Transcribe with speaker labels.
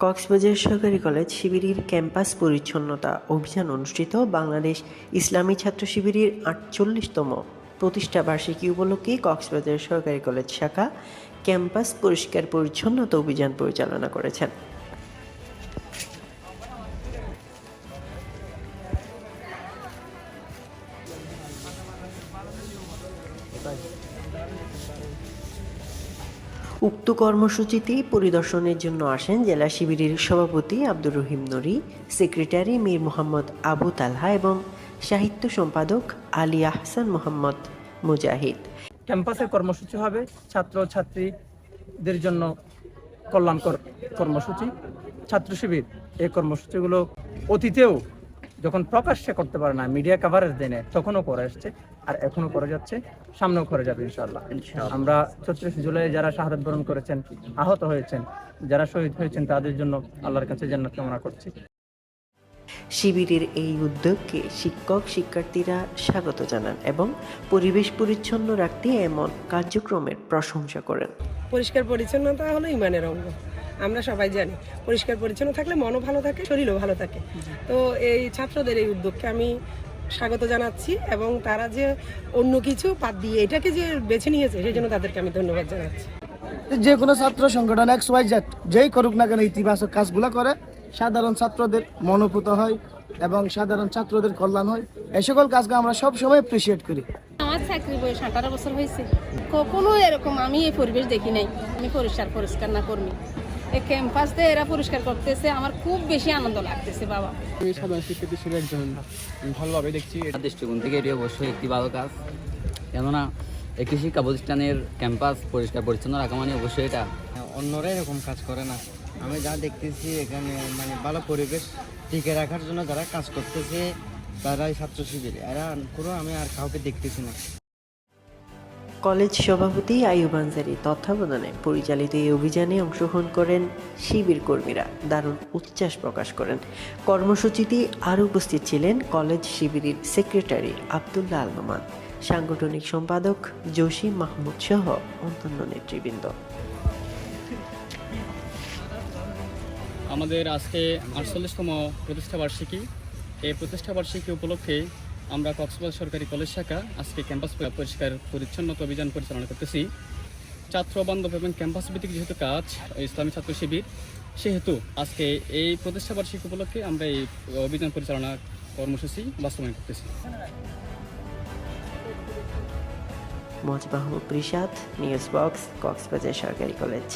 Speaker 1: কক্সবাজার সরকারি কলেজ শিবিরের ক্যাম্পাস পরিচ্ছন্নতা অভিযান অনুষ্ঠিত বাংলাদেশ ইসলামী ছাত্র শিবিরের আটচল্লিশতম প্রতিষ্ঠা বার্ষিকী উপলক্ষে কক্সবাজার সরকারি কলেজ শাখা ক্যাম্পাস পরিষ্কার পরিচ্ছন্নতা অভিযান পরিচালনা করেছেন। উক্ত কর্মসূচিতে পরিদর্শনের জন্য আসেন জেলা শিবিরের সভাপতি আব্দুর রহিম নুরি, সেক্রেটারি মীর মোহাম্মদ আবু তালহা এবং সাহিত্য সম্পাদক আলী আহসান মোহাম্মদ মুজাহিদ।
Speaker 2: ক্যাম্পাসের কর্মসূচি হবে ছাত্র ছাত্রীদের জন্য কল্যাণকর কর্মসূচি। ছাত্র শিবির, এই কর্মসূচিগুলো অতীতেও যখন প্রকাশ্যে করতে পারে না মিডিয়া কাভারেজ দেনে তখনও করে আসছে আর এখনও করে যাচ্ছে সামনেও করে যাবে ইনশাল্লাহ আমরা চৌত্রিশ জুলাই যারা শাহাদত বরণ করেছেন আহত হয়েছেন যারা শহীদ হয়েছেন তাদের জন্য আল্লাহর কাছে জান্নাত কামনা করছি।
Speaker 1: শিবিরের এই উদ্যোগকে শিক্ষক শিক্ষার্থীরা স্বাগত জানান এবং পরিবেশ পরিচ্ছন্ন রাখতে এমন কার্যক্রমের প্রশংসা করেন।
Speaker 3: পরিষ্কার পরিচ্ছন্নতা হলো ইমানের অঙ্গ। আমরা সবাই জানি। পরিষ্কার পরিচ্ছন্ন থাকলে মনও ভালো থাকে, শরীরও ভালো থাকে। তো এই ছাত্রদের এই উদ্যোগকে আমি স্বাগত জানাচ্ছি এবং তারা যে অন্য কিছু বাদ দিয়ে এটাকে যে বেছে নিয়েছে, সেই জন্য তাদেরকে আমি ধন্যবাদ জানাচ্ছি।
Speaker 4: যে কোনো ছাত্র সংগঠন এক্স ওয়াই জেড যেই করুক না কেন ইতিবাচক কাজগুলো করে, সাধারণ ছাত্রদের মনোভূত হয় এবং সাধারণ ছাত্রদের কল্যাণ হয়। এই সকল কাজকে আমরা সবসময় অ্যাপ্রিসিয়েট করি।
Speaker 5: চাকরি বয়স আঠারো বছর হয়েছে। কখনো এরকম আমি এই পরিবেশ দেখি নাই। আমি পরিষ্কার পরিষ্কার না কর্মী। এই ক্যাম্পাসতে এরা পরিষ্কার করতেছে আমার খুব বেশি আনন্দ লাগতেছে বাবা।
Speaker 6: আমি সাধারণ শিক্ষার্থী হিসেবে একজন ভালোভাবে দেখছি।
Speaker 7: দৃষ্টিকোণ থেকে এটি অবশ্যই একটি ভালো কাজ। কেননা একটি শিক্ষা প্রতিষ্ঠানের ক্যাম্পাস পরিষ্কার পরিচ্ছন্ন রাখা মানে অবশ্যই এটা।
Speaker 8: অন্যরা এরকম কাজ করে না। আমি যা দেখতেছি এখানে মানে ভালো পরিবেশ টিকে রাখার জন্য যারা কাজ করতেছে তারাই ছাত্র শিবির। এরা পুরো আমি আর কাউকে দেখতেছি না।
Speaker 1: কলেজ সভাপতি আইয়ুব আনসারি তত্ত্বাবধানে পরিচালিত এই অভিযানে অংশগ্রহণ করেন শিবির কর্মীরা। দারুণ উচ্ছ্বাস প্রকাশ করেন। কর্মসূচিতে আরও উপস্থিত ছিলেন কলেজ শিবিরের সেক্রেটারি আবদুল্লাহ আল নোমান সাংগঠনিক সম্পাদক জসিম মাহমুদ সহ অন্যান্য নেতৃবৃন্দ।
Speaker 6: আমাদের আজকে আটচল্লিশতম প্রতিষ্ঠা বার্ষিকী এই প্রতিষ্ঠা বার্ষিকী উপলক্ষে আমরা কক্সবাজার সরকারি কলেজ শাখা আজকে ক্যাম্পাস পরিষ্কার, পরিচ্ছন্নতা অভিযান পরিচালনা করতেছি। ছাত্র বান্ধব এবং ক্যাম্পাস ভিত্তিক যেহেতু কাজ, ইসলামী ছাত্র শিবির, সেহেতু আজকে এই প্রতিষ্ঠা বার্ষিকী উপলক্ষে আমরা এই অভিযান পরিচালনা কর্মসূচি বাস্তবায়ন করতেছি।
Speaker 1: মজ মাহমুদ প্রিসাদ নিউজ বক্স কক্সবাজার সরকারি কলেজ।